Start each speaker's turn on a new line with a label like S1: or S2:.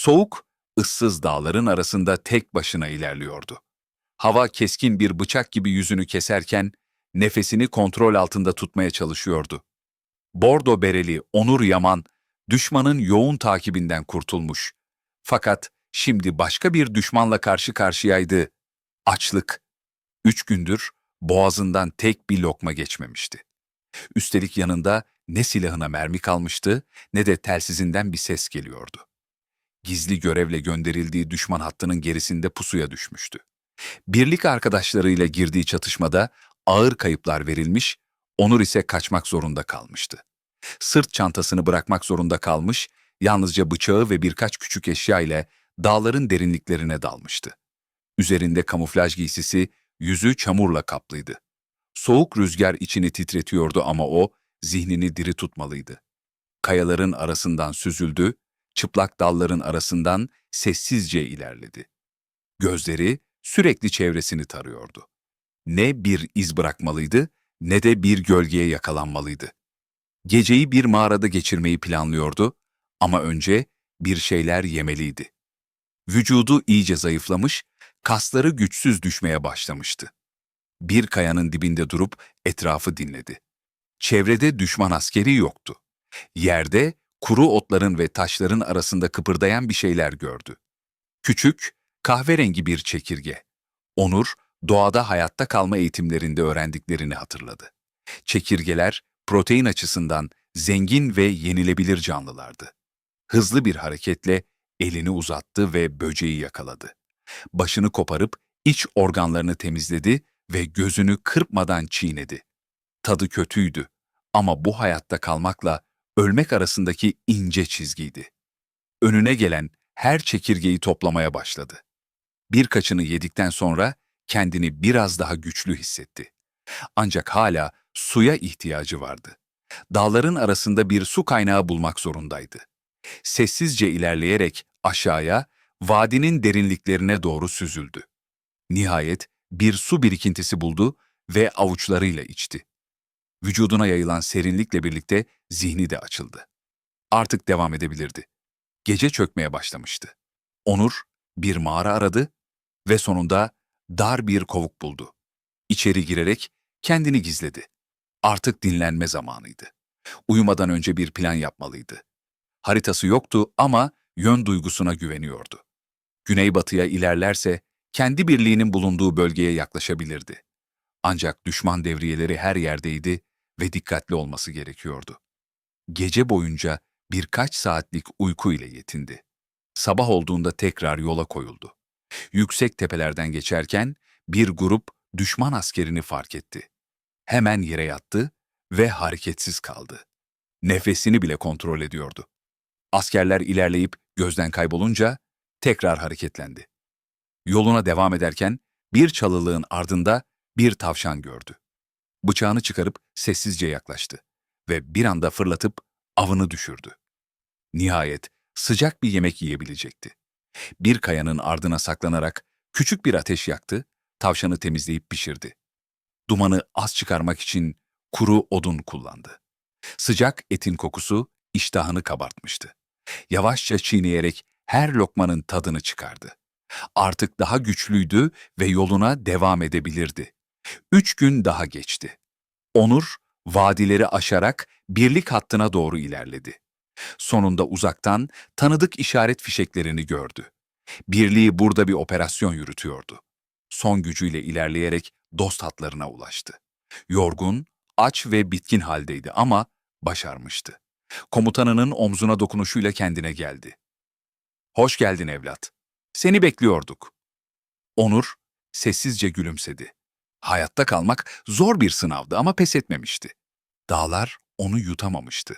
S1: Soğuk, ıssız dağların arasında tek başına ilerliyordu. Hava keskin bir bıçak gibi yüzünü keserken nefesini kontrol altında tutmaya çalışıyordu. Bordo bereli Onur Yaman, düşmanın yoğun takibinden kurtulmuş. Fakat şimdi başka bir düşmanla karşı karşıyaydı. Açlık. Üç gündür boğazından tek bir lokma geçmemişti. Üstelik yanında ne silahına mermi kalmıştı ne de telsizinden bir ses geliyordu. Gizli görevle gönderildiği düşman hattının gerisinde pusuya düşmüştü. Birlik arkadaşlarıyla girdiği çatışmada ağır kayıplar verilmiş, Onur ise kaçmak zorunda kalmıştı. Sırt çantasını bırakmak zorunda kalmış, yalnızca bıçağı ve birkaç küçük eşya ile dağların derinliklerine dalmıştı. Üzerinde kamuflaj giysisi, yüzü çamurla kaplıydı. Soğuk rüzgar içini titretiyordu ama o, zihnini diri tutmalıydı. Kayaların arasından süzüldü, çıplak dalların arasından sessizce ilerledi. Gözleri sürekli çevresini tarıyordu. Ne bir iz bırakmalıydı, ne de bir gölgeye yakalanmalıydı. Geceyi bir mağarada geçirmeyi planlıyordu ama önce bir şeyler yemeliydi. Vücudu iyice zayıflamış, kasları güçsüz düşmeye başlamıştı. Bir kayanın dibinde durup etrafı dinledi. Çevrede düşman askeri yoktu. Yerde kuru otların ve taşların arasında kıpırdayan bir şeyler gördü. Küçük, kahverengi bir çekirge. Onur, doğada hayatta kalma eğitimlerinde öğrendiklerini hatırladı. Çekirgeler, protein açısından zengin ve yenilebilir canlılardı. Hızlı bir hareketle elini uzattı ve böceği yakaladı. Başını koparıp iç organlarını temizledi ve gözünü kırpmadan çiğnedi. Tadı kötüydü ama bu hayatta kalmakla ölmek arasındaki ince çizgiydi. Önüne gelen her çekirgeyi toplamaya başladı. Birkaçını yedikten sonra kendini biraz daha güçlü hissetti. Ancak hala suya ihtiyacı vardı. Dağların arasında bir su kaynağı bulmak zorundaydı. Sessizce ilerleyerek aşağıya, vadinin derinliklerine doğru süzüldü. Nihayet bir su birikintisi buldu ve avuçlarıyla içti. Vücuduna yayılan serinlikle birlikte zihni de açıldı. Artık devam edebilirdi. Gece çökmeye başlamıştı. Onur bir mağara aradı ve sonunda dar bir kovuk buldu. İçeri girerek kendini gizledi. Artık dinlenme zamanıydı. Uyumadan önce bir plan yapmalıydı. Haritası yoktu ama yön duygusuna güveniyordu. Güneybatıya ilerlerse kendi birliğinin bulunduğu bölgeye yaklaşabilirdi. Ancak düşman devriyeleri her yerdeydi ve dikkatli olması gerekiyordu. Gece boyunca birkaç saatlik uyku ile yetindi. Sabah olduğunda tekrar yola koyuldu. Yüksek tepelerden geçerken bir grup düşman askerini fark etti. Hemen yere yattı ve hareketsiz kaldı. Nefesini bile kontrol ediyordu. Askerler ilerleyip gözden kaybolunca tekrar hareketlendi. Yoluna devam ederken bir çalılığın ardında bir tavşan gördü. Bıçağını çıkarıp sessizce yaklaştı ve bir anda fırlatıp avını düşürdü. Nihayet sıcak bir yemek yiyebilecekti. Bir kayanın ardına saklanarak küçük bir ateş yaktı, tavşanı temizleyip pişirdi. Dumanı az çıkarmak için kuru odun kullandı. Sıcak etin kokusu iştahını kabartmıştı. Yavaşça çiğneyerek her lokmanın tadını çıkardı. Artık daha güçlüydü ve yoluna devam edebilirdi. Üç gün daha geçti. Onur, vadileri aşarak birlik hattına doğru ilerledi. Sonunda uzaktan tanıdık işaret fişeklerini gördü. Birliği burada bir operasyon yürütüyordu. Son gücüyle ilerleyerek dost hatlarına ulaştı. Yorgun, aç ve bitkin haldeydi ama başarmıştı. Komutanının omzuna dokunuşuyla kendine geldi. Hoş geldin evlat. Seni bekliyorduk. Onur sessizce gülümsedi. Hayatta kalmak zor bir sınavdı ama pes etmemişti. Dağlar onu yutamamıştı.